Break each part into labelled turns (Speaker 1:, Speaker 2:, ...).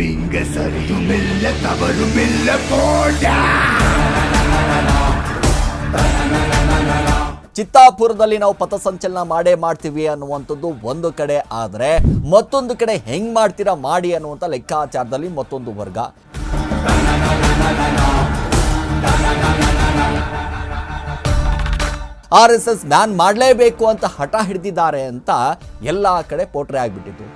Speaker 1: இங்க சரியுமில்ல தவறுமில்ல போடா
Speaker 2: ಚಿತ್ತಾಪುರದಲ್ಲಿ ನಾವು ಪಥಸಂಚಲನ ಮಾಡೇ ಮಾಡ್ತೀವಿ ಅನ್ನುವಂಥದ್ದು ಒಂದು ಕಡೆ ಆದರೆ ಮತ್ತೊಂದು ಕಡೆ ಹೆಂಗ್ ಮಾಡ್ತೀರಾ ಮಾಡಿ ಅನ್ನುವಂಥ ಲೆಕ್ಕಾಚಾರದಲ್ಲಿ ಮತ್ತೊಂದು ವರ್ಗ ಆರ್ ಎಸ್ ಎಸ್ ಬ್ಯಾನ್ ಮಾಡಲೇಬೇಕು ಅಂತ ಹಠ ಹಿಡಿದಿದ್ದಾರೆ ಅಂತ ಎಲ್ಲ ಕಡೆ ಪೋಟ್ರೆ ಆಗ್ಬಿಟ್ಟಿತ್ತು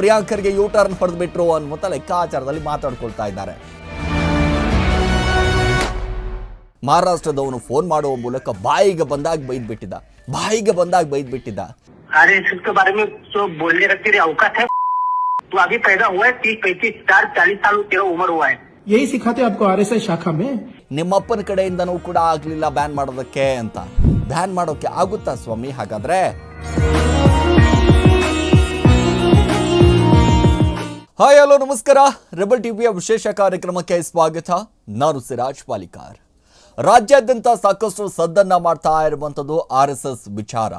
Speaker 2: ಪ್ರಿಯಾಂಕರ್ಗೆ ಯೂ ಟರ್ನ್ ಹೊಡೆದ್ಬಿಟ್ರು ಅನ್ನುವಂಥ ಲೆಕ್ಕಾಚಾರದಲ್ಲಿ ಮಾತಾಡ್ಕೊಳ್ತಾ ಇದ್ದಾರೆ ಮಹಾರಾಷ್ಟ್ರದವನು ಫೋನ್ ಮಾಡುವ ಮೂಲಕ ಬಾಯಿಗೆ ಬಂದಾಗ ಬೈದ್ ಬಿಟ್ಟಿದ್ದ ಬಾಯಿಗೆ ಬಂದಾಗ ಬೈದ್ ಬಿಟ್ಟಿದ್ದ
Speaker 3: अरे इसके बारे में जो बोलने का तेरी औकात है तू अभी पैदा हुआ है तीस पैंतीस चार चालीस साल तेरा उम्र हुआ है
Speaker 4: यही सिखाते आपको आरएसएस शाखा में
Speaker 2: ನಿಮ್ಮಪ್ಪನ ಕಡೆಯಿಂದನೂ ಕೂಡ ಆಗ್ಲಿಲ್ಲ ಬ್ಯಾನ್ ಮಾಡೋದಕ್ಕೆ ಅಂತ ಬ್ಯಾನ್ ಮಾಡೋಕೆ ಆಗುತ್ತಾ ಸ್ವಾಮಿ ಹಾಗಾದ್ರೆ ಹಾಯ್ ಹಲೋ ನಮಸ್ಕಾರ. ರೆಬಲ್ ಟಿವಿಯ ವಿಶೇಷ ಕಾರ್ಯಕ್ರಮಕ್ಕೆ ಸ್ವಾಗತ. ನಾನು ಸಿರಾಜ್ ಪಾಲಿಕಾರ್ ರಾಜ್ಯಾದ್ಯಂತ ಸಾಕಷ್ಟು ಸದ್ದನ್ನ ಮಾಡ್ತಾ ಇರುವಂಥದ್ದು ಆರ್ ಎಸ್ ಎಸ್ ವಿಚಾರ.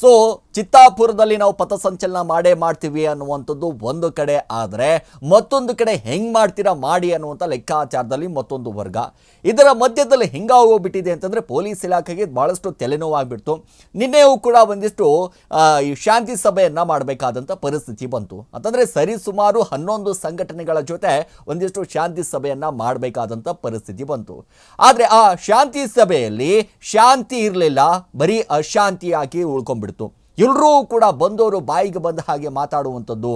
Speaker 2: ಸೊ ಚಿತ್ತಾಪುರದಲ್ಲಿ ನಾವು ಪಥಸಂಚಲನ ಮಾಡೇ ಮಾಡ್ತೀವಿ ಅನ್ನುವಂಥದ್ದು ಒಂದು ಕಡೆ, ಆದರೆ ಮತ್ತೊಂದು ಕಡೆ ಹೆಂಗೆ ಮಾಡ್ತೀರಾ, ಮಾಡಿ ಅನ್ನುವಂಥ ಲೆಕ್ಕಾಚಾರದಲ್ಲಿ ಮತ್ತೊಂದು ವರ್ಗ. ಇದರ ಮಧ್ಯದಲ್ಲಿ ಹೆಂಗಾಗೋಗ್ಬಿಟ್ಟಿದೆ ಅಂತಂದರೆ ಪೊಲೀಸ್ ಇಲಾಖೆಗೆ ಭಾಳಷ್ಟು ತಲೆನೋವಾಗಿಬಿಡ್ತು. ನಿನ್ನೆಯೂ ಕೂಡ ಒಂದಿಷ್ಟು ಈ ಶಾಂತಿ ಸಭೆಯನ್ನು ಮಾಡಬೇಕಾದಂಥ ಪರಿಸ್ಥಿತಿ ಬಂತು. ಅಂತಂದರೆ ಸರಿ ಸುಮಾರು ಹನ್ನೊಂದು ಸಂಘಟನೆಗಳ ಜೊತೆ ಒಂದಿಷ್ಟು ಶಾಂತಿ ಸಭೆಯನ್ನು ಮಾಡಬೇಕಾದಂಥ ಪರಿಸ್ಥಿತಿ ಬಂತು. ಆದರೆ ಆ ಶಾಂತಿ ಸಭೆಯಲ್ಲಿ ಶಾಂತಿ ಇರಲಿಲ್ಲ, ಬರೀ ಅಶಾಂತಿಯಾಗಿ ಉಳ್ಕೊಂಡ್ಬಿಡ್ತು. ಎಲ್ಲರೂ ಕೂಡ ಬಂದವರು ಬಾಯಿಗೆ ಬಂದ ಹಾಗೆ ಮಾತಾಡುವಂಥದ್ದು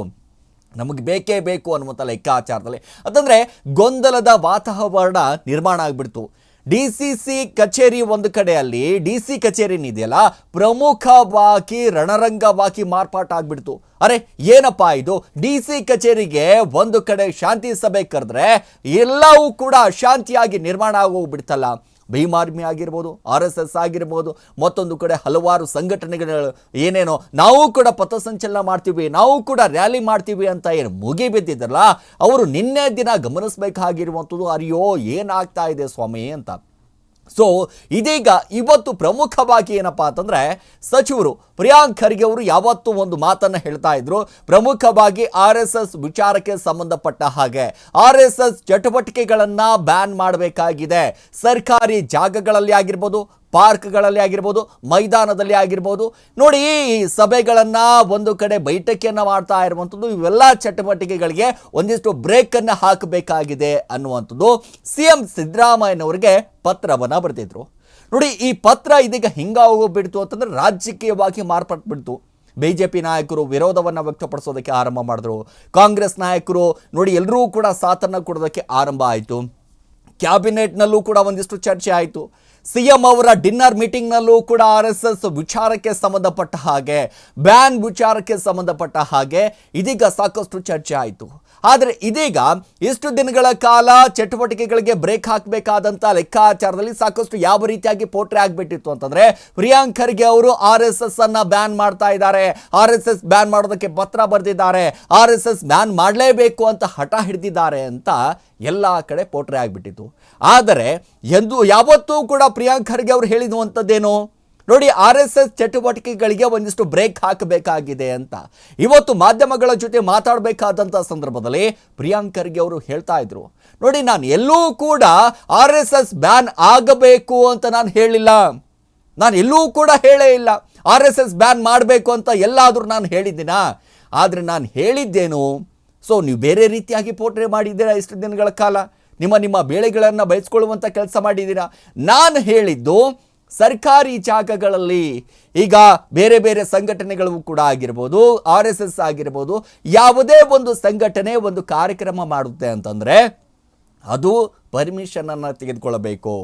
Speaker 2: ನಮಗೆ ಬೇಕೇ ಬೇಕು ಅನ್ನುವಂಥ ಲೆಕ್ಕಾಚಾರದಲ್ಲಿ. ಅಂತಂದರೆ ಗೊಂದಲದ ವಾತಾವರಣ ನಿರ್ಮಾಣ ಆಗಿಬಿಡ್ತು. ಡಿ ಸಿ ಸಿ ಕಚೇರಿ ಒಂದು ಕಡೆಯಲ್ಲಿ, ಡಿ ಸಿ ಕಚೇರಿನಿದೆಯಲ್ಲ ಪ್ರಮುಖವಾಗಿ, ರಣರಂಗವಾಗಿ ಮಾರ್ಪಾಟಾಗ್ಬಿಡ್ತು ಅರೆ, ಏನಪ್ಪ ಇದು? ಡಿ ಸಿ ಕಚೇರಿಗೆ ಒಂದು ಕಡೆ ಶಾಂತಿ ಸಭೆ ಕರೆದ್ರೆ ಎಲ್ಲವೂ ಕೂಡ ಶಾಂತಿಯಾಗಿ ನಿರ್ಮಾಣ ಆಗೋಗ್ಬಿಡ್ತಲ್ಲ. ಭೀಮ್ ಆರ್ಮಿ ಆಗಿರ್ಬೋದು, ಆರ್ ಎಸ್ ಎಸ್ ಆಗಿರ್ಬೋದು, ಮತ್ತೊಂದು ಕಡೆ ಹಲವಾರು ಸಂಘಟನೆಗಳು ಏನೇನೋ, ನಾವು ಕೂಡ ಪಥಸಂಚಲನ ಮಾಡ್ತೀವಿ, ನಾವು ಕೂಡ ರ್ಯಾಲಿ ಮಾಡ್ತೀವಿ ಅಂತ ಏನು ಮುಗಿ ಬಿದ್ದಿದ್ರಲ್ಲ, ಅವರು ನಿನ್ನೆ ದಿನ ಗಮನಿಸಬೇಕಾಗಿರುವಂಥದ್ದು ಅರಿಯೋ ಏನಾಗ್ತಾ ಇದೆ ಸ್ವಾಮಿ ಅಂತ. ಸೊ ಇದೀಗ ಇವತ್ತು ಪ್ರಮುಖವಾಗಿ ಏನಪ್ಪಾ ಅಂತಂದರೆ ಸಚಿವರು ಪ್ರಿಯಾಂಕ್ ಖರ್ಗೆ ಅವರು ಯಾವತ್ತೂ ಒಂದು ಮಾತನ್ನು ಹೇಳ್ತಾ ಇದ್ರು. ಪ್ರಮುಖವಾಗಿ ಆರ್ ಎಸ್ ಎಸ್ ವಿಚಾರಕ್ಕೆ ಸಂಬಂಧಪಟ್ಟ ಹಾಗೆ ಆರ್ ಎಸ್ ಎಸ್ ಚಟುವಟಿಕೆಗಳನ್ನು ಬ್ಯಾನ್ ಮಾಡಬೇಕಾಗಿದೆ. ಸರ್ಕಾರಿ ಜಾಗಗಳಲ್ಲಿ ಆಗಿರ್ಬೋದು ಪಾರ್ಕ್ಗಳಲ್ಲಿ ಆಗಿರ್ಬೋದು, ಮೈದಾನದಲ್ಲಿ ಆಗಿರ್ಬೋದು. ನೋಡಿ, ಈ ಸಭೆಗಳನ್ನು ಒಂದು ಕಡೆ ಬೈಠಕಿಯನ್ನು ಮಾಡ್ತಾ ಇರುವಂಥದ್ದು ಇವೆಲ್ಲ ಚಟುವಟಿಕೆಗಳಿಗೆ ಒಂದಿಷ್ಟು ಬ್ರೇಕನ್ನು ಹಾಕಬೇಕಾಗಿದೆ ಅನ್ನುವಂಥದ್ದು ಸಿ ಎಂ ಸಿದ್ದರಾಮಯ್ಯನವರಿಗೆ ಪತ್ರವನ್ನು ಬರೆದಿದ್ರು. ನೋಡಿ, ಈ ಪತ್ರ ಇದೀಗ ಹಿಂಗಾಗೋಗ್ಬಿಡ್ತು ಅಂತಂದರೆ ರಾಜಕೀಯವಾಗಿ ಮಾರ್ಪಟ್ಬಿಡ್ತು ಪಿ ನಾಯಕರು ವಿರೋಧವನ್ನು ವ್ಯಕ್ತಪಡಿಸೋದಕ್ಕೆ ಆರಂಭ ಮಾಡಿದ್ರು. ಕಾಂಗ್ರೆಸ್ ನಾಯಕರು ನೋಡಿ ಎಲ್ಲರೂ ಕೂಡ ಸಾಥನ್ನು ಕೊಡೋದಕ್ಕೆ ಆರಂಭ ಆಯಿತು. ಕ್ಯಾಬಿನೆಟ್ನಲ್ಲೂ ಕೂಡ ಒಂದಿಷ್ಟು ಚರ್ಚೆ ಆಯಿತು. ಸಿ ಎಂ ಅವರ ಡಿನ್ನರ್ ಮೀಟಿಂಗ್ನಲ್ಲೂ ಕೂಡ ಆರ್ ಎಸ್ ಎಸ್ ವಿಚಾರಕ್ಕೆ ಸಂಬಂಧಪಟ್ಟ ಹಾಗೆ, ಬ್ಯಾನ್ ವಿಚಾರಕ್ಕೆ ಸಂಬಂಧಪಟ್ಟ ಹಾಗೆ ಇದೀಗ ಸಾಕಷ್ಟು ಚರ್ಚೆ ಆಯಿತು. ಆದರೆ ಇದೀಗ ಇಷ್ಟು ದಿನಗಳ ಕಾಲ ಚಟುವಟಿಕೆಗಳಿಗೆ ಬ್ರೇಕ್ ಹಾಕಬೇಕಾದಂಥ ಲೆಕ್ಕಾಚಾರದಲ್ಲಿ ಸಾಕಷ್ಟು ಯಾವ ರೀತಿಯಾಗಿ ಪೋಟ್ರೆ ಆಗಿಬಿಟ್ಟಿತ್ತು ಅಂತಂದರೆ ಪ್ರಿಯಾಂಕ್ ಖರ್ಗೆ ಅವರು ಆರ್ ಎಸ್ ಎಸ್ ಅನ್ನ ಬ್ಯಾನ್ ಮಾಡ್ತಾ ಇದ್ದಾರೆ. ಆರ್ ಎಸ್ ಎಸ್ ಬ್ಯಾನ್ ಮಾಡೋದಕ್ಕೆ ಪತ್ರ ಬರೆದಿದ್ದಾರೆ. ಆರ್ ಎಸ್ ಎಸ್ ಬ್ಯಾನ್ ಮಾಡಲೇಬೇಕು ಅಂತ ಹಠ ಹಿಡಿದಿದ್ದಾರೆ ಅಂತ ಎಲ್ಲ ಕಡೆ ಪೋಟ್ರೆ ಆಗಿಬಿಟ್ಟಿತ್ತು. ಆದರೆ ಎಂದು ಯಾವತ್ತೂ ಕೂಡ ಪ್ರಿಯಾಂಕ್ ಖರ್ಗೆ ಅವರು ಹೇಳಿರುವಂಥದ್ದೇನು ನೋಡಿ, ಆರ್ ಎಸ್ ಎಸ್ ಚಟುವಟಿಕೆಗಳಿಗೆ ಒಂದಿಷ್ಟು ಬ್ರೇಕ್ ಹಾಕಬೇಕಾಗಿದೆ ಅಂತ. ಇವತ್ತು ಮಾಧ್ಯಮಗಳ ಜೊತೆ ಮಾತಾಡಬೇಕಾದಂಥ ಸಂದರ್ಭದಲ್ಲಿ ಪ್ರಿಯಾಂಕರ್ಗೆ ಅವರು ಹೇಳ್ತಾ ಇದ್ರು. ನೋಡಿ, ನಾನು ಎಲ್ಲೂ ಕೂಡ ಆರ್ ಎಸ್ ಎಸ್ ಬ್ಯಾನ್ ಆಗಬೇಕು ಅಂತ ನಾನು ಹೇಳಿಲ್ಲ. ನಾನು ಎಲ್ಲೂ ಕೂಡ ಹೇಳೇ ಇಲ್ಲ. ಆರ್ ಎಸ್ ಎಸ್ ಬ್ಯಾನ್ ಮಾಡಬೇಕು ಅಂತ ಎಲ್ಲಾದರೂ ನಾನು ಹೇಳಿದ್ದೀನ? ಆದರೆ ನಾನು ಹೇಳಿದ್ದೇನು, ಸೊ ನೀವು ಬೇರೆ ರೀತಿಯಾಗಿ ಪೋಟ್ರೆ ಮಾಡಿದ್ದೀರಾ ಇಷ್ಟು ದಿನಗಳ ಕಾಲ? ನಿಮ್ಮ ನಿಮ್ಮ ಬೇಳೆಗಳನ್ನು ಬಯಸ್ಕೊಳ್ಳುವಂಥ ಕೆಲಸ ಮಾಡಿದ್ದೀರಾ? ನಾನು ಹೇಳಿದ್ದು ಸರ್ಕಾರಿ ಜಾಗಗಳಲ್ಲಿ ಈಗ ಬೇರೆ ಬೇರೆ ಸಂಘಟನೆಗಳು ಕೂಡ ಆಗಿರ್ಬೋದು, ಆರ್ ಎಸ್ ಎಸ್ ಆಗಿರ್ಬೋದು, ಯಾವುದೇ ಒಂದು ಸಂಘಟನೆ ಒಂದು ಕಾರ್ಯಕ್ರಮ ಮಾಡುತ್ತೆ ಅಂತಂದರೆ ಅದು ಪರ್ಮಿಷನನ್ನು ತೆಗೆದುಕೊಳ್ಳಬೇಕು.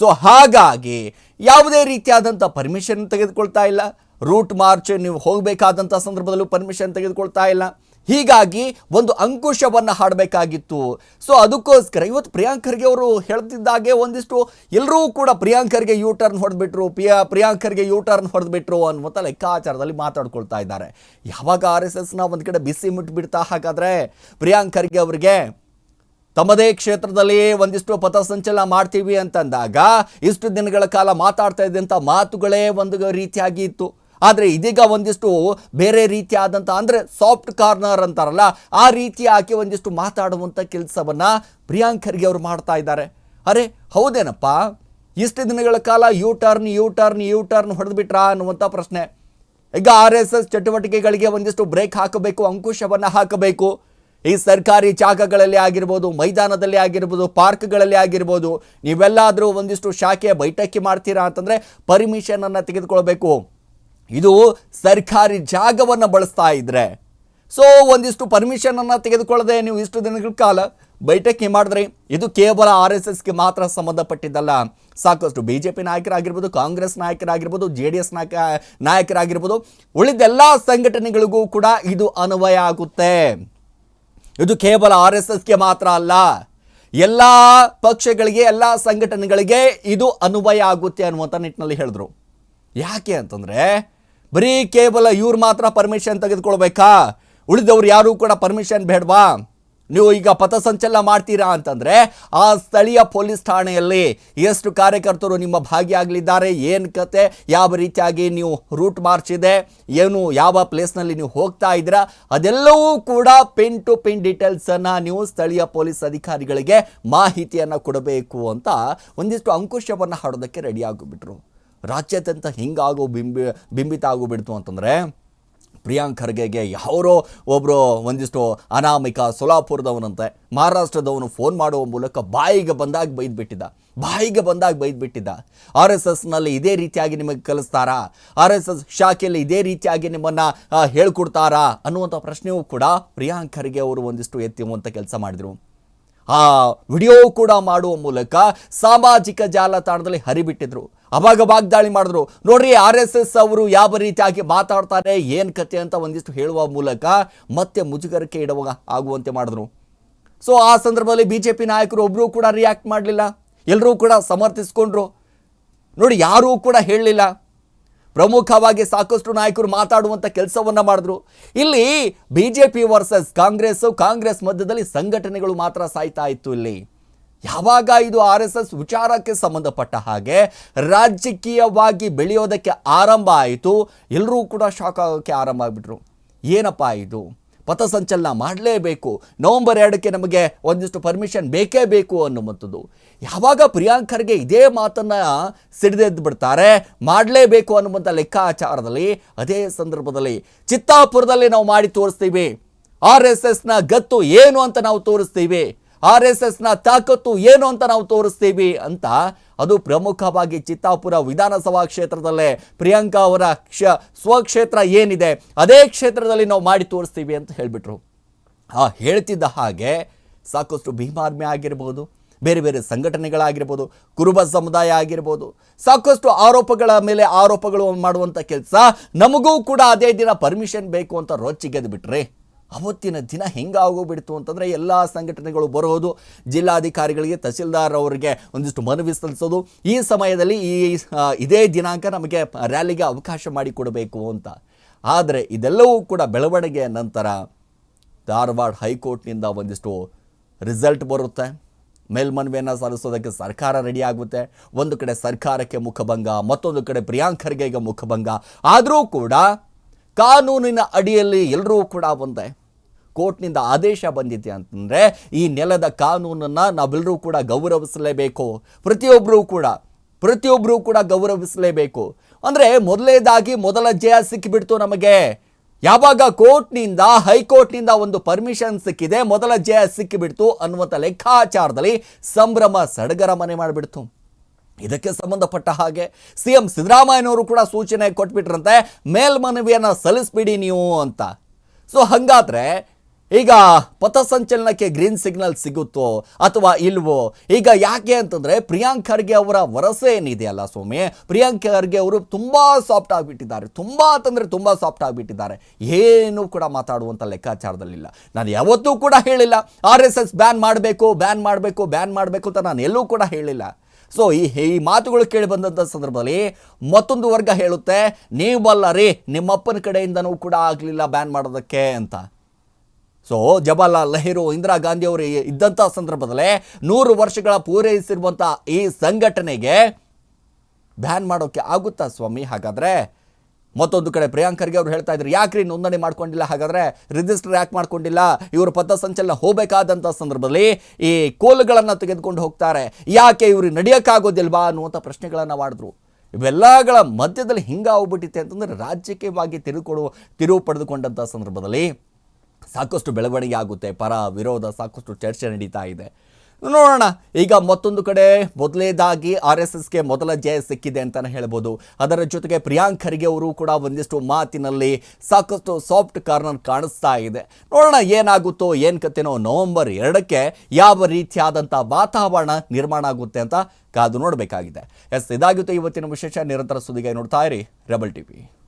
Speaker 2: ಸೊ ಹಾಗಾಗಿ ಯಾವುದೇ ರೀತಿಯಾದಂಥ ಪರ್ಮಿಷನ್ ತೆಗೆದುಕೊಳ್ತಾ ಇಲ್ಲ. ರೂಟ್ ಮಾರ್ಚ್ ನೀವು ಹೋಗಬೇಕಾದಂಥ ಸಂದರ್ಭದಲ್ಲೂ ಪರ್ಮಿಷನ್ ತೆಗೆದುಕೊಳ್ತಾ ಇಲ್ಲ. ಹೀಗಾಗಿ ಒಂದು ಅಂಕುಶವನ್ನು ಹಾಡಬೇಕಾಗಿತ್ತು. ಸೊ ಅದಕ್ಕೋಸ್ಕರ ಇವತ್ತು ಪ್ರಿಯಾಂಕರ್ಗೆ ಅವರು ಹೇಳ್ತಿದ್ದಾಗೆ ಒಂದಿಷ್ಟು ಎಲ್ಲರೂ ಕೂಡ ಪ್ರಿಯಾಂಕರ್ಗೆ ಯೂ ಟರ್ನ್ ಹೊಡೆದ್ಬಿಟ್ರು, ಪ್ರಿಯಾ, ಪ್ರಿಯಾಂಕರ್ಗೆ ಯೂ ಟರ್ನ್ ಹೊಡೆದ್ಬಿಟ್ರು ಅನ್ನುವಂಥ ಲೆಕ್ಕಾಚಾರದಲ್ಲಿ ಮಾತಾಡ್ಕೊಳ್ತಾ ಇದ್ದಾರೆ. ಯಾವಾಗ ಆರ್ ಎಸ್ ಎಸ್ನ ಒಂದು ಕಡೆ ಬಿಸಿ ಮುಟ್ಬಿಡ್ತಾ ಹಾಗಾದ್ರೆ ಪ್ರಿಯಾಂಕರ್ಗೆ ಅವರಿಗೆ ತಮ್ಮದೇ ಕ್ಷೇತ್ರದಲ್ಲಿ ಒಂದಿಷ್ಟು ಪಥಸಂಚಲನ ಮಾಡ್ತೀವಿ ಅಂತಂದಾಗ ಇಷ್ಟು ದಿನಗಳ ಕಾಲ ಮಾತಾಡ್ತಾ ಇದ್ದಂಥ ಮಾತುಗಳೇ ಒಂದು ರೀತಿಯಾಗಿ ಇತ್ತು. ಆದರೆ ಇದೀಗ ಒಂದಿಷ್ಟು ಬೇರೆ ರೀತಿಯಾದಂಥ ಅಂದರೆ ಸಾಫ್ಟ್ ಕಾರ್ನರ್ ಅಂತಾರಲ್ಲ, ಆ ರೀತಿ ಆಕೆ ಒಂದಿಷ್ಟು ಮಾತಾಡುವಂಥ ಕೆಲಸವನ್ನು ಪ್ರಿಯಾಂಕರ್ಗೆ ಅವರು ಮಾಡ್ತಾ ಇದ್ದಾರೆ. ಅರೆ, ಹೌದೇನಪ್ಪ? ಇಷ್ಟು ದಿನಗಳ ಕಾಲ U turn U turn U turn ಹೊಡೆದ್ಬಿಟ್ರಾ ಅನ್ನುವಂಥ ಪ್ರಶ್ನೆ. ಈಗ ಆರ್ ಎಸ್ ಎಸ್ ಚಟುವಟಿಕೆಗಳಿಗೆ ಒಂದಿಷ್ಟು ಬ್ರೇಕ್ ಹಾಕಬೇಕು, ಅಂಕುಶವನ್ನು ಹಾಕಬೇಕು. ಈ ಸರ್ಕಾರಿ ಜಾಗಗಳಲ್ಲಿ ಆಗಿರ್ಬೋದು, ಮೈದಾನದಲ್ಲಿ ಆಗಿರ್ಬೋದು, ಪಾರ್ಕ್ಗಳಲ್ಲಿ ಆಗಿರ್ಬೋದು, ನೀವೆಲ್ಲಾದರೂ ಒಂದಿಷ್ಟು ಶಾಖೆಯ ಬೈಠಕಿ ಮಾಡ್ತೀರಾ ಅಂತಂದರೆ ಪರ್ಮಿಷನನ್ನು ತೆಗೆದುಕೊಳ್ಬೇಕು. ಇದು ಸರ್ಕಾರಿ ಜಾಗವನ್ನು ಬಳಸ್ತಾ ಇದ್ರೆ. ಸೊ ಒಂದಿಷ್ಟು ಪರ್ಮಿಷನನ್ನು ತೆಗೆದುಕೊಳ್ಳದೆ ನೀವು ಇಷ್ಟು ದಿನಗಳ ಕಾಲ ಬೈಠಕ್ಕಿ ಮಾಡಿದ್ರಿ ಇದು ಕೇವಲ ಆರ್ ಎಸ್ ಎಸ್ಗೆ ಮಾತ್ರ ಸಂಬಂಧಪಟ್ಟಿದ್ದಲ್ಲ. ಸಾಕಷ್ಟು ಬಿ ಜೆ ಪಿ ನಾಯಕರಾಗಿರ್ಬೋದು, ಕಾಂಗ್ರೆಸ್ ನಾಯಕರಾಗಿರ್ಬೋದು, ಜೆ ಡಿ ಎಸ್ ನಾಯಕ, ನಾಯಕರಾಗಿರ್ಬೋದು ಉಳಿದೆಲ್ಲ ಸಂಘಟನೆಗಳಿಗೂ ಕೂಡ ಇದು ಅನ್ವಯ ಆಗುತ್ತೆ. ಇದು ಕೇವಲ ಆರ್ ಎಸ್ ಎಸ್ಗೆ ಮಾತ್ರ ಅಲ್ಲ. ಎಲ್ಲ ಪಕ್ಷಗಳಿಗೆ, ಎಲ್ಲ ಸಂಘಟನೆಗಳಿಗೆ ಇದು ಅನ್ವಯ ಆಗುತ್ತೆ ಅನ್ನುವಂಥ ನಿಟ್ಟಿನಲ್ಲಿ ಹೇಳಿದ್ರು. ಯಾಕೆ ಅಂತಂದರೆ ಬರೀ ಕೇವಲ ಇವ್ರು ಮಾತ್ರ ಪರ್ಮಿಷನ್ ತೆಗೆದುಕೊಳ್ಬೇಕಾ? ಉಳಿದವ್ರು ಯಾರೂ ಕೂಡ ಪರ್ಮಿಷನ್ ಬೇಡವಾ? ನೀವು ಈಗ ಪಥಸಂಚಲನ ಮಾಡ್ತೀರಾ ಅಂತಂದರೆ ಆ ಸ್ಥಳೀಯ ಪೊಲೀಸ್ ಠಾಣೆಯಲ್ಲಿ ಎಷ್ಟು ಕಾರ್ಯಕರ್ತರು ನಿಮ್ಮ ಭಾಗಿಯಾಗಲಿದ್ದಾರೆ ಏನು ಕತೆ, ಯಾವ ರೀತಿಯಾಗಿ ನೀವು ರೂಟ್ ಮಾರ್ಚ್ ಇದೆ, ಏನು, ಯಾವ ಪ್ಲೇಸ್ನಲ್ಲಿ ನೀವು ಹೋಗ್ತಾ ಇದ್ದೀರಾ, ಅದೆಲ್ಲವೂ ಕೂಡ ಪಿನ್ ಟು ಪಿನ್ ಡೀಟೇಲ್ಸನ್ನು ನೀವು ಸ್ಥಳೀಯ ಪೊಲೀಸ್ ಅಧಿಕಾರಿಗಳಿಗೆ ಮಾಹಿತಿಯನ್ನು ಕೊಡಬೇಕು ಅಂತ ಒಂದಿಷ್ಟು ಅಂಕುಶವನ್ನು ಹಾಡೋದಕ್ಕೆ ರೆಡಿ ಆಗಿಬಿಟ್ರು. ರಾಜ್ಯಾದ್ಯಂತ ಹಿಂಗಾಗೋ ಬಿಂಬಿ ಬಿಂಬಿತ ಆಗೋಬಿಡ್ತು ಅಂತಂದರೆ ಪ್ರಿಯಾಂಕ್ ಖರ್ಗೆಗೆ ಯಾರೋ ಒಬ್ಬರು ಒಂದಿಷ್ಟು ಅನಾಮಿಕ ಸೊಲಾಪುರದವನಂತೆ ಮಹಾರಾಷ್ಟ್ರದವನು ಫೋನ್ ಮಾಡುವ ಮೂಲಕ ಬಾಯಿಗೆ ಬಂದಾಗ ಬೈದ್ಬಿಟ್ಟಿದ್ದ. ಬಾಯಿಗೆ ಬಂದಾಗ ಬೈದ್ಬಿಟ್ಟಿದ್ದ. ಆರ್ ಎಸ್ ಎಸ್ನಲ್ಲಿ ಇದೇ ರೀತಿಯಾಗಿ ನಿಮಗೆ ಕಲಿಸ್ತಾರಾ? ಆರ್ ಎಸ್ ಎಸ್ ಶಾಖೆಯಲ್ಲಿ ಇದೇ ರೀತಿಯಾಗಿ ನಿಮ್ಮನ್ನು ಹೇಳ್ಕೊಡ್ತಾರಾ? ಅನ್ನುವಂಥ ಪ್ರಶ್ನೆಯೂ ಕೂಡ ಪ್ರಿಯಾಂಕ್ ಖರ್ಗೆ ಅವರು ಒಂದಿಷ್ಟು ಎತ್ತಿವಂಥ ಕೆಲಸ ಮಾಡಿದರು. ಆ ವಿಡಿಯೋ ಕೂಡ ಮಾಡುವ ಮೂಲಕ ಸಾಮಾಜಿಕ ಜಾಲತಾಣದಲ್ಲಿ ಹರಿಬಿಟ್ಟಿದ್ರು. ಅವಾಗ ವಾಗ್ದಾಳಿ ಮಾಡಿದ್ರು. ನೋಡ್ರಿ, ಆರ್ ಎಸ್ ಎಸ್ ಅವರು ಯಾವ ರೀತಿಯಾಗಿ ಮಾತಾಡ್ತಾರೆ, ಏನು ಕತೆ ಅಂತ ಒಂದಿಷ್ಟು ಹೇಳುವ ಮೂಲಕ ಮತ್ತೆ ಮುಜುಗರಕ್ಕೆ ಇಡುವ ಆಗುವಂತೆ ಮಾಡಿದ್ರು. ಸೊ ಆ ಸಂದರ್ಭದಲ್ಲಿ ಬಿ ಜೆ ಪಿ ನಾಯಕರು ಒಬ್ಬರೂ ಕೂಡ ರಿಯಾಕ್ಟ್ ಮಾಡಲಿಲ್ಲ. ಎಲ್ಲರೂ ಕೂಡ ಸಮರ್ಥಿಸ್ಕೊಂಡ್ರು. ನೋಡಿ, ಯಾರೂ ಕೂಡ ಹೇಳಲಿಲ್ಲ. ಪ್ರಮುಖವಾಗಿ ಸಾಕಷ್ಟು ನಾಯಕರು ಮಾತಾಡುವಂಥ ಕೆಲಸವನ್ನು ಮಾಡಿದ್ರು. ಇಲ್ಲಿ B J P versus Congress Congress ಮಧ್ಯದಲ್ಲಿ ಸಂಘಟನೆಗಳು ಮಾತ್ರ ಸಾಯ್ತಾ ಇತ್ತು ಇಲ್ಲಿ. ಯಾವಾಗ ಇದು ಆರ್ ಎಸ್ ಎಸ್ ವಿಚಾರಕ್ಕೆ ಸಂಬಂಧಪಟ್ಟ ಹಾಗೆ ರಾಜಕೀಯವಾಗಿ ಬೆಳೆಯೋದಕ್ಕೆ ಆರಂಭ ಆಯಿತು ಎಲ್ಲರೂ ಕೂಡ ಶಾಕ್ ಆಗೋಕ್ಕೆ ಆರಂಭ ಆಗಿಬಿಟ್ರು. ಏನಪ್ಪ ಇದು? ಪಥಸಂಚಲನ ಮಾಡಲೇಬೇಕು. ನವೆಂಬರ್ ಎರಡಕ್ಕೆ ನಮಗೆ ಒಂದಿಷ್ಟು ಪರ್ಮಿಷನ್ ಬೇಕೇ ಬೇಕು ಅನ್ನುವಂಥದ್ದು. ಯಾವಾಗ ಪ್ರಿಯಾಂಕರ್ಗೆ ಇದೇ ಮಾತನ್ನು ಸಿಡಿದೆದ್ದು ಬಿಡ್ತಾರೆ, ಮಾಡಲೇಬೇಕು ಅನ್ನುವಂಥ ಲೆಕ್ಕಾಚಾರದಲ್ಲಿ, ಅದೇ ಸಂದರ್ಭದಲ್ಲಿ ಚಿತ್ತಾಪುರದಲ್ಲಿ ನಾವು ಮಾಡಿ ತೋರಿಸ್ತೀವಿ. ಆರ್ ಎಸ್ ಎಸ್ನ ಗತ್ತು ಏನು ಅಂತ ನಾವು ತೋರಿಸ್ತೀವಿ. ಆರ್ ಎಸ್ ಎಸ್ನ ತಾಕತ್ತು ಏನು ಅಂತ ನಾವು ತೋರಿಸ್ತೀವಿ ಅಂತ ಅದು ಪ್ರಮುಖವಾಗಿ ಚಿತ್ತಾಪುರ ವಿಧಾನಸಭಾ ಕ್ಷೇತ್ರದಲ್ಲೇ ಪ್ರಿಯಾಂಕಾ ಅವರ ಕ್ಷ ಸ್ವಕ್ಷೇತ್ರ ಏನಿದೆ ಅದೇ ಕ್ಷೇತ್ರದಲ್ಲಿ ನಾವು ಮಾಡಿ ತೋರಿಸ್ತೀವಿ ಅಂತ ಹೇಳಿಬಿಟ್ರು. ಆ ಹೇಳ್ತಿದ್ದ ಹಾಗೆ ಸಾಕಷ್ಟು ಭೀಮಾರ್ಮಿ ಆಗಿರ್ಬೋದು, ಬೇರೆ ಬೇರೆ ಸಂಘಟನೆಗಳಾಗಿರ್ಬೋದು, ಕುರುಬ ಸಮುದಾಯ ಆಗಿರ್ಬೋದು, ಸಾಕಷ್ಟು ಆರೋಪಗಳ ಮೇಲೆ ಆರೋಪಗಳು ಮಾಡುವಂಥ ಕೆಲಸ ನಮಗೂ ಕೂಡ ಅದೇ ದಿನ ಪರ್ಮಿಷನ್ ಬೇಕು ಅಂತ ರೊಚ್ಚಿಗೆದ್ದು ಬಿಟ್ರೆ ಅವತ್ತಿನ ದಿನ ಹೆಂಗಾಗೋಗ್ಬಿಡ್ತು ಅಂತಂದರೆ ಎಲ್ಲ ಸಂಘಟನೆಗಳು ಬರೋದು, ಜಿಲ್ಲಾಧಿಕಾರಿಗಳಿಗೆ, ತಹಸೀಲ್ದಾರ್ ಅವರಿಗೆ ಒಂದಿಷ್ಟು ಮನವಿ ಸಲ್ಲಿಸೋದು. ಈ ಸಮಯದಲ್ಲಿ ಈ ಇದೇ ದಿನಾಂಕ ನಮಗೆ ರ್ಯಾಲಿಗೆ ಅವಕಾಶ ಮಾಡಿಕೊಡಬೇಕು ಅಂತ. ಆದರೆ ಇದೆಲ್ಲವೂ ಕೂಡ ಬೆಳವಣಿಗೆಯ ನಂತರ ಧಾರವಾಡ ಹೈಕೋರ್ಟ್ನಿಂದ ಒಂದಿಷ್ಟು ರಿಸಲ್ಟ್ ಬರುತ್ತೆ. ಮೇಲ್ಮನವಿಯನ್ನು ಸಲ್ಲಿಸೋದಕ್ಕೆ ಸರ್ಕಾರ ರೆಡಿ ಆಗುತ್ತೆ. ಒಂದು ಕಡೆ ಸರ್ಕಾರಕ್ಕೆ ಮುಖಭಂಗ, ಮತ್ತೊಂದು ಕಡೆ ಪ್ರಿಯಾಂಕರ್ಗೆ ಈಗ ಮುಖಭಂಗ. ಆದರೂ ಕೂಡ ಕಾನೂನಿನ ಅಡಿಯಲ್ಲಿ ಎಲ್ಲರೂ ಕೂಡ ಒಂದೇ. ಕೋರ್ಟ್ನಿಂದ ಆದೇಶ ಬಂದಿದೆ ಅಂತಂದರೆ ಈ ನೆಲದ ಕಾನೂನನ್ನು ನಾವೆಲ್ಲರೂ ಕೂಡ ಗೌರವಿಸಲೇಬೇಕು. ಪ್ರತಿಯೊಬ್ಬರೂ ಕೂಡ ಪ್ರತಿಯೊಬ್ಬರೂ ಕೂಡ ಗೌರವಿಸಲೇಬೇಕು. ಅಂದರೆ ಮೊದಲನೇದಾಗಿ ಮೊದಲ ಜಯ ಸಿಕ್ಕಿಬಿಡ್ತು ನಮಗೆ. ಯಾವಾಗ ಕೋರ್ಟ್ನಿಂದ, ಹೈಕೋರ್ಟ್ನಿಂದ ಒಂದು ಪರ್ಮಿಷನ್ ಸಿಕ್ಕಿದೆ, ಮೊದಲ ಜಯ ಸಿಕ್ಕಿಬಿಡ್ತು ಅನ್ನುವಂಥ ಲೆಕ್ಕಾಚಾರದಲ್ಲಿ ಸಂಭ್ರಮ ಸಡಗರ ಮನೆ ಮಾಡಿಬಿಡ್ತು. ಇದಕ್ಕೆ ಸಂಬಂಧಪಟ್ಟ ಹಾಗೆ ಸಿ ಎಂ ಸಿದ್ದರಾಮಯ್ಯನವರು ಕೂಡ ಸೂಚನೆ ಕೊಟ್ಬಿಟ್ರಂತೆ, ಮೇಲ್ಮನವಿಯನ್ನು ಸಲ್ಲಿಸ್ಬಿಡಿ ನೀವು ಅಂತ. ಸೊ ಹಾಗಾದ್ರೆ ಈಗ ಪಥಸಂಚಲನಕ್ಕೆ ಗ್ರೀನ್ ಸಿಗ್ನಲ್ ಸಿಗುತ್ತೋ ಅಥವಾ ಇಲ್ವೋ, ಈಗ ಯಾಕೆ ಅಂತಂದ್ರೆ ಪ್ರಿಯಾಂಕ್ ಖರ್ಗೆ ಅವರ ವರಸೆ ಏನಿದೆಯಲ್ಲ ಸ್ವಾಮಿ? ಪ್ರಿಯಾಂಕ್ ಖರ್ಗೆ ಅವರು ತುಂಬಾ ಸಾಫ್ಟ್ ಆಗಿಬಿಟ್ಟಿದ್ದಾರೆ. ತುಂಬಾ ಅಂತಂದ್ರೆ ತುಂಬಾ ಸಾಫ್ಟ್ ಆಗಿಬಿಟ್ಟಿದ್ದಾರೆ. ಏನು ಕೂಡ ಮಾತಾಡುವಂಥ ಲೆಕ್ಕಾಚಾರದಲ್ಲಿಲ್ಲ. ನಾನು ಯಾವತ್ತೂ ಕೂಡ ಹೇಳಿಲ್ಲ. ಆರ್ ಎಸ್ ಎಸ್ ಬ್ಯಾನ್ ಮಾಡಬೇಕು ಬ್ಯಾನ್ ಮಾಡಬೇಕು ಬ್ಯಾನ್ ಮಾಡಬೇಕು ಅಂತ ನಾನು ಎಲ್ಲೂ ಕೂಡ ಹೇಳಿಲ್ಲ. ಸೊ ಈ ಈ ಮಾತುಗಳು ಕೇಳಿ ಬಂದಂಥ ಸಂದರ್ಭದಲ್ಲಿ ಮತ್ತೊಂದು ವರ್ಗ ಹೇಳುತ್ತೆ. ನೀವಲ್ಲ ರೀ ನಿಮ್ಮಪ್ಪನ ಕಡೆಯಿಂದನೂ ಕೂಡ ಆಗಲಿಲ್ಲ ಬ್ಯಾನ್ ಮಾಡೋದಕ್ಕೆ ಅಂತ. ಸೊ ಜವಾಹರ್ಲಾಲ್ ನೆಹರು ಇಂದಿರಾ ಗಾಂಧಿ ಅವರು ಇದ್ದಂಥ ಸಂದರ್ಭದಲ್ಲೇ ನೂರು ವರ್ಷಗಳ ಪೂರೈಸಿರುವಂಥ ಈ ಸಂಘಟನೆಗೆ ಬ್ಯಾನ್ ಮಾಡೋಕ್ಕೆ ಆಗುತ್ತಾ ಸ್ವಾಮಿ? ಹಾಗಾದರೆ ಮತ್ತೊಂದು ಕಡೆ ಪ್ರಿಯಾಂಕರ್ಗೆ ಅವರು ಹೇಳ್ತಾ ಇದ್ರು, ಯಾಕ್ರಿ ನೋಂದಣಿ ಮಾಡ್ಕೊಂಡಿಲ್ಲ? ಹಾಗಾದರೆ ರಿಜಿಸ್ಟರ್ ಯಾಕೆ ಮಾಡ್ಕೊಂಡಿಲ್ಲ? ಇವರು ಪಥಸಂಚಲನ ಹೋಗಬೇಕಾದಂಥ ಸಂದರ್ಭದಲ್ಲಿ ಈ ಕೋಲುಗಳನ್ನು ತೆಗೆದುಕೊಂಡು ಹೋಗ್ತಾರೆ. ಯಾಕೆ ಇವರು ನಡೆಯೋಕ್ಕಾಗೋದಿಲ್ವಾ ಅನ್ನುವಂಥ ಪ್ರಶ್ನೆಗಳನ್ನು ಮಾಡಿದ್ರು. ಇವೆಲ್ಲಗಳ ಮಧ್ಯದಲ್ಲಿ ಹಿಂಗಾಗ್ಬಿಟ್ಟಿತ್ತೆ ಅಂತಂದ್ರೆ ರಾಜಕೀಯವಾಗಿ ತಿರುಕೊಡು ತಿರುವು ಪಡೆದುಕೊಂಡಂಥ ಸಂದರ್ಭದಲ್ಲಿ ಸಾಕಷ್ಟು ಬೆಳವಣಿಗೆ ಆಗುತ್ತೆ, ಪರ ವಿರೋಧ ಸಾಕಷ್ಟು ಚರ್ಚೆ ನಡೀತಾ ಇದೆ. ನೋಡೋಣ, ಈಗ ಮತ್ತೊಂದು ಕಡೆ ಮೊದಲೇದಾಗಿ ಆರ್ ಎಸ್ ಎಸ್ಗೆ ಮೊದಲ ಜಯ ಸಿಕ್ಕಿದೆ ಅಂತಲೇ ಹೇಳ್ಬೋದು. ಅದರ ಜೊತೆಗೆ ಪ್ರಿಯಾಂಕ್ ಖರ್ಗೆ ಅವರು ಕೂಡ ಒಂದಿಷ್ಟು ಮಾತಿನಲ್ಲಿ ಸಾಕಷ್ಟು ಸಾಫ್ಟ್ ಕಾರ್ನರ್ ಕಾಣಿಸ್ತಾ ಇದೆ. ನೋಡೋಣ ಏನಾಗುತ್ತೋ, ಏನು ಕತೆನೋ, ನವೆಂಬರ್ ಎರಡಕ್ಕೆ ಯಾವ ರೀತಿಯಾದಂಥ ವಾತಾವರಣ ನಿರ್ಮಾಣ ಆಗುತ್ತೆ ಅಂತ ಕಾದು ನೋಡಬೇಕಾಗಿದೆ. ಎಸ್, ಇದಾಗಿತ್ತು ಇವತ್ತಿನ ವಿಶೇಷ ನಿರಂತರ ಸುದ್ದಿಗೆ ನೋಡ್ತಾ ಇರಿ, ರೆಬಲ್ ಟಿವಿ.